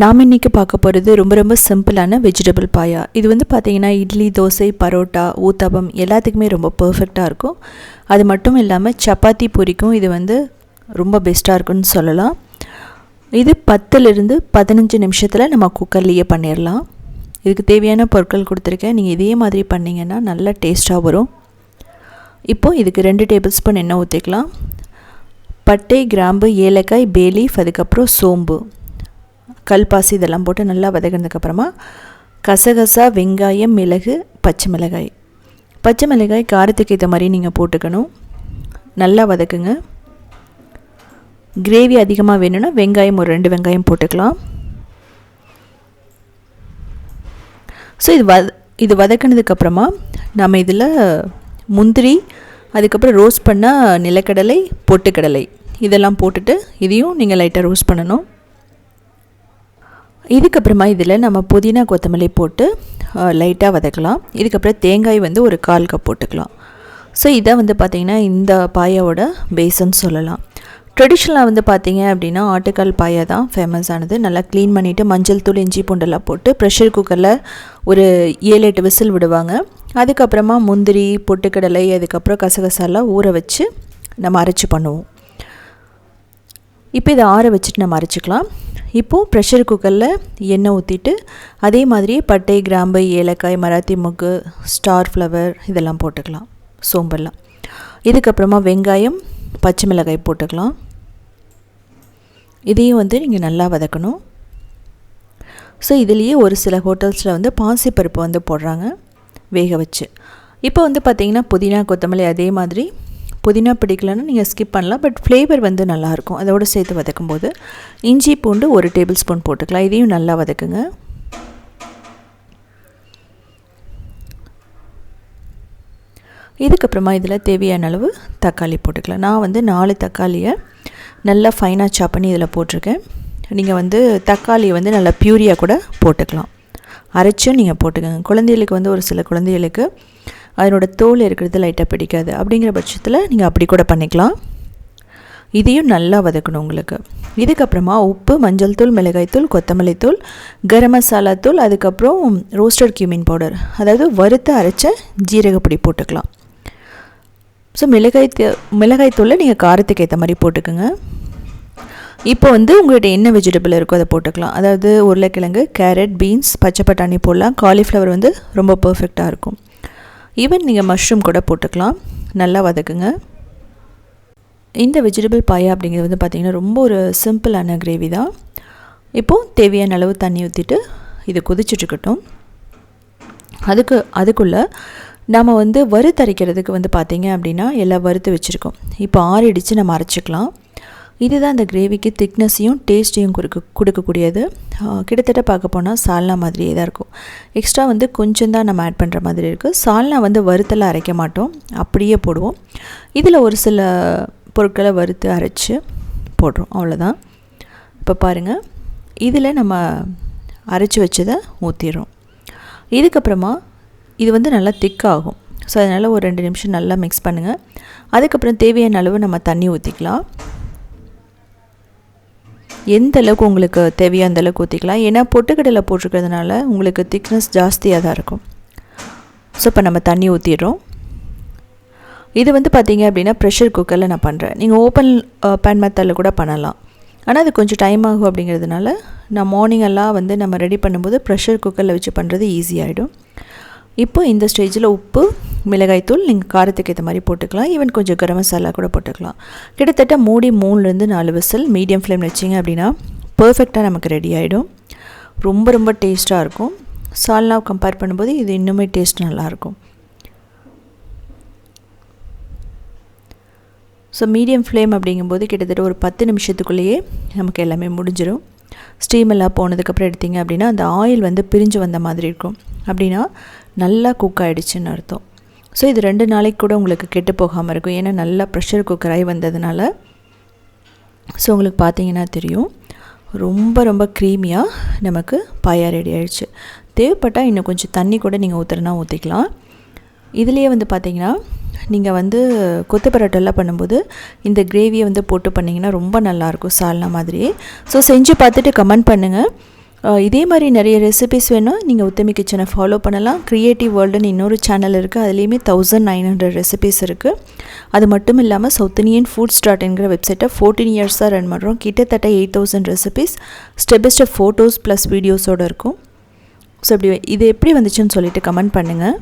நாம் இன்றைக்கி பார்க்க போகிறது ரொம்ப ரொம்ப சிம்பிளான வெஜிடபிள் பாயா. இது வந்து பார்த்திங்கன்னா இட்லி தோசை பரோட்டா ஊத்தப்பம் எல்லாத்துக்குமே ரொம்ப பர்ஃபெக்டாக இருக்கும். அது மட்டும் இல்லாமல் சப்பாத்தி பூரிக்கும் இது வந்து ரொம்ப பெஸ்ட்டாக இருக்குன்னு சொல்லலாம். இது பத்துலேருந்து பதினஞ்சு நிமிஷத்தில் நம்ம குக்கர்லேயே பண்ணிடலாம் இதுக்கு தேவையான பொருட்கள் கொடுத்துருக்கேன். நீங்கள் இதே மாதிரி பண்ணிங்கன்னா நல்லா டேஸ்ட்டாக வரும். இப்போது இதுக்கு ரெண்டு டேபிள் ஸ்பூன் எண்ணெய் ஊற்றிக்கலாம் பட்டை கிராம்பு ஏலக்காய் பேலீஃப் அதுக்கப்புறம் சோம்பு. கல்பாசி இதெல்லாம் போட்டு நல்லா வதங்கினதுக்கப்புறமா கசகசா வெங்காயம் மிளகு பச்சை மிளகாய். பச்சை மிளகாய் காரத்துக்கு ஏற்ற மாதிரி நீங்கள் போட்டுக்கணும். நல்லா வதக்குங்க. கிரேவி அதிகமாக வேணும்னா வெங்காயம் ஒரு ரெண்டு வெங்காயம் போட்டுக்கலாம். ஸோ இது வத இது வதக்கினதுக்கப்புறமா நம்ம இதில் முந்திரி அதுக்கப்புறம் ரோஸ்ட் பண்ண நிலக்கடலை பொட்டுக்கடலை. இதெல்லாம் போட்டுட்டு இதையும் நீங்கள் லைட்டாக ரோஸ்ட் பண்ணணும். இதுக்கப்புறமா இதில் நம்ம புதினா கொத்தமல்லி போட்டு லைட்டாக வதக்கலாம். இதுக்கப்புறம் தேங்காய் வந்து ஒரு கால் கப் போட்டுக்கலாம். ஸோ இதை வந்து பார்த்திங்கன்னா இந்த பாயாவோட பேஸ்ன்னு சொல்லலாம். ட்ரெடிஷ்னலாக வந்து பார்த்திங்க அப்படின்னா ஆட்டுக்கால் பாயா தான் ஃபேமஸ் ஆனது. நல்லா க்ளீன் பண்ணிவிட்டு மஞ்சள் தூள் இஞ்சி பூண்டெல்லாம் போட்டு ப்ரெஷர் குக்கரில் ஒரு ஏழு எட்டு விசில் விடுவாங்க. அதுக்கப்புறமா முந்திரி பொட்டுக்கடலை அதுக்கப்புறம் கசகசாலாம் ஊற வச்சு நம்ம அரைச்சி பண்ணுவோம். இப்போ இதை ஆற வச்சுட்டு நம்ம அரைச்சிக்கலாம். இப்போது ப்ரெஷர் குக்கரில் எண்ணெய் ஊற்றிட்டு அதே மாதிரியே பட்டை கிராம்பு ஏலக்காய் மராத்தி முக்கு ஸ்டார் ஃப்ளவர் இதெல்லாம் போட்டுக்கலாம் சோம்பெல்லாம். இதுக்கப்புறமா வெங்காயம் பச்சை மிளகாய் போட்டுக்கலாம். இதையும் வந்து நீங்கள் நல்லா வதக்கணும். ஸோ இதுலேயே ஒரு சில ஹோட்டல்ஸில் வந்து பாசிப்பருப்பு வந்து போடுறாங்க வேக வச்சு. இப்போ வந்து பார்த்திங்கன்னா புதினா கொத்தமல்லி அதே மாதிரி புதினா பிடிக்கலன்னா நீங்கள் ஸ்கிப் பண்ணலாம். பட் ஃப்ளேவர் வந்து நல்லாயிருக்கும். அதோடு சேர்த்து வதக்கும் போது இஞ்சி பூண்டு ஒரு டேபிள் ஸ்பூன் போட்டுக்கலாம். இதையும் நல்லா வதக்குங்க. இதுக்கப்புறமா இதில் தேவையான அளவு தக்காளி போட்டுக்கலாம். நான் வந்து நாலு தக்காளியை நல்லா ஃபைனாக சாப் பண்ணி இதில் போட்டிருக்கேன். நீங்கள் வந்து தக்காளியை வந்து நல்லா பியூரியாக கூட போட்டுக்கலாம். அரைச்சும் நீங்கள் போட்டுக்கோங்க. குழந்தைகளுக்கு வந்து ஒரு சில குழந்தைகளுக்கு அதனோட தோல் இருக்கிறது லைட்டாக பிடிக்காது. அப்படிங்கிற பட்சத்தில் நீங்கள் அப்படி கூட பண்ணிக்கலாம். இதையும் நல்லா வதக்கணும் உங்களுக்கு. இதுக்கப்புறமா உப்பு மஞ்சள் தூள் மிளகாய்த்தூள் கொத்தமல்லி தூள் கரம் மசாலா தூள் அதுக்கப்புறம் ரோஸ்டட் கியூமின் பவுடர் அதாவது வறுத்து அரைச்ச ஜீரகப்பொடி போட்டுக்கலாம். ஸோ மிளகாய் மிளகாய் தூளில் நீங்கள் காரத்துக்கு ஏற்ற மாதிரி போட்டுக்கோங்க. இப்போ வந்து உங்கள்கிட்ட என்ன வெஜிடபிள் இருக்கோ அதை போட்டுக்கலாம். அதாவது உருளைக்கிழங்கு கேரட் பீன்ஸ் பச்சை பட்டாணி போடலாம். காலிஃப்ளவர் வந்து ரொம்ப பர்ஃபெக்டாக இருக்கும். ஈவன் நீங்கள் மஷ்ரூம் கூட போட்டுக்கலாம். நல்லா வதக்குங்க. இந்த வெஜிடபிள் பாயா அப்படிங்கிறது வந்து பார்த்திங்கன்னா ரொம்ப ஒரு சிம்பிளான கிரேவி தான். இப்போது தேவையான அளவு தண்ணி ஊற்றிட்டு இது கொதிச்சுட்ருக்கட்டும் அதுக்கு அதுக்குள்ளே நாம் வந்து வறுத்தரைக்கிறதுக்கு வந்து பார்த்திங்க அப்படின்னா எல்லாம் வறுத்து வச்சுருக்கோம். இப்போ ஆறிடிச்சு நம்ம அரைச்சிக்கலாம். இதுதான் இந்த கிரேவிக்கு திக்னஸையும் டேஸ்ட்டையும் கொடுக்க கொடுக்கக்கூடியது. கிட்டத்தட்ட பார்க்க போனால் சால்னா மாதிரியே தான் இருக்கும். எக்ஸ்ட்ரா வந்து கொஞ்சம் தான் நம்ம ஆட் பண்ணுற மாதிரி இருக்குது சால்னா வந்து வறுத்தெல்லாம் அரைக்க மாட்டோம். அப்படியே போடுவோம். இதில் ஒரு சில பொருட்களை வறுத்து அரைச்சி போடுறோம். அவ்வளோதான் இப்போ பாருங்கள் இதில் நம்ம அரைச்சி வச்சதை ஊற்றிடுறோம் இதுக்கப்புறமா இது வந்து நல்லா திக்காகும் ஸோ அதனால் ஒரு ரெண்டு நிமிஷம் நல்லா மிக்ஸ் பண்ணுங்கள் அதுக்கப்புறம் தேவையான அளவு நம்ம தண்ணி ஊற்றிக்கலாம் எந்த அளவுக்கு உங்களுக்கு தேவையோ அந்த அளவுக்கு ஊற்றிக்கலாம் ஏன்னா பொட்டுக்கடலை போட்டிருக்கிறதுனால உங்களுக்கு திக்னஸ் ஜாஸ்தியாக தான் இருக்கும். ஸோ இப்போ நம்ம தண்ணி ஊற்றிடுறோம் இது வந்து பார்த்திங்க அப்படின்னா ப்ரெஷர் குக்கரில் நான் பண்ணுறேன் நீங்கள் ஓப்பன் பேன் மெத்தடில் கூட பண்ணலாம். ஆனால் அது கொஞ்சம் டைம் ஆகும் அப்படிங்கிறதுனால நான் மார்னிங் எல்லாம் வந்து நம்ம ரெடி பண்ணும்போது ப்ரெஷர் குக்கரில் வச்சு பண்ணுறது ஈஸியாகிடும் இப்போ இந்த ஸ்டேஜில் உப்பு மிளகாய்த்தூள் நீங்கள் காரத்துக்கு ஏற்ற மாதிரி போட்டுக்கலாம். ஈவன் கொஞ்சம் கரம் மசாலா கூட போட்டுக்கலாம். கிட்டத்தட்ட மூடி மூணுலேருந்து நாலு விசில் மீடியம் ஃப்ளேம் வச்சிங்க அப்படின்னா பர்ஃபெக்டாக நமக்கு ரெடி ஆகிடும் ரொம்ப ரொம்ப டேஸ்ட்டாக இருக்கும். சால்னா கம்பேர் பண்ணும்போது இது இன்னுமே டேஸ்ட் நல்லாயிருக்கும். ஸோ மீடியம் ஃப்ளேம் அப்படிங்கும்போது கிட்டத்தட்ட ஒரு பத்து நிமிஷத்துக்குள்ளேயே நமக்கு எல்லாமே முடிஞ்சிடும் ஸ்டீமெல்லாம் போனதுக்கப்புறம் எடுத்திங்க அப்படின்னா அந்த ஆயில் வந்து பிரிஞ்சு வந்த மாதிரி இருக்கும். அப்படின்னா நல்லா குக் ஆகிடுச்சின்னு அர்த்தம். ஸோ இது ரெண்டு நாளைக்கு கூட உங்களுக்கு கெட்டு போகாமல் இருக்கும். ஏன்னா நல்லா ப்ரெஷர் குக்கராகி வந்ததுனால. ஸோ உங்களுக்கு பார்த்தீங்கன்னா தெரியும். ரொம்ப ரொம்ப க்ரீமியாக நமக்கு பாயா ரெடி ஆயிடுச்சு. தேவைப்பட்டால் இன்னும் கொஞ்சம் தண்ணி கூட நீங்கள் ஊற்றுறனா ஊற்றிக்கலாம் இதுலேயே வந்து பார்த்திங்கன்னா நீங்கள் வந்து கொத்து பரோட்டெல்லாம் பண்ணும்போது இந்த கிரேவியை வந்து போட்டு பண்ணிங்கன்னா ரொம்ப நல்லாயிருக்கும் சால்னா மாதிரியே. ஸோ செஞ்சு பார்த்துட்டு கமெண்ட் பண்ணுங்கள் இதே மாதிரி நிறைய ரெசிபிஸ் வேணும். நீங்கள் உத்தமி கிச்சனை ஃபாலோ பண்ணலாம். க்ரியேட்டிவ் வேர்ல்டுன்னு இன்னொரு சேனல் இருக்குது அதுலேயுமே தௌசண்ட் நைன் ஹண்ட்ரட் ரெசிபிஸ் இருக்குது அது மட்டும் இல்லாமல் சவுத் இந்தியன் ஃபுட் டாட் என்கிற வெப்சைட்டை ஃபோர்டீன் இயர்ஸாக ரன் பண்ணுறோம் கிட்டத்தட்ட eight thousand recipes step by step photos plus வீடியோஸோடு இருக்கும். ஸோ இப்படி இது எப்படி வந்துச்சுன்னு சொல்லிட்டு கமெண்ட் பண்ணுங்கள்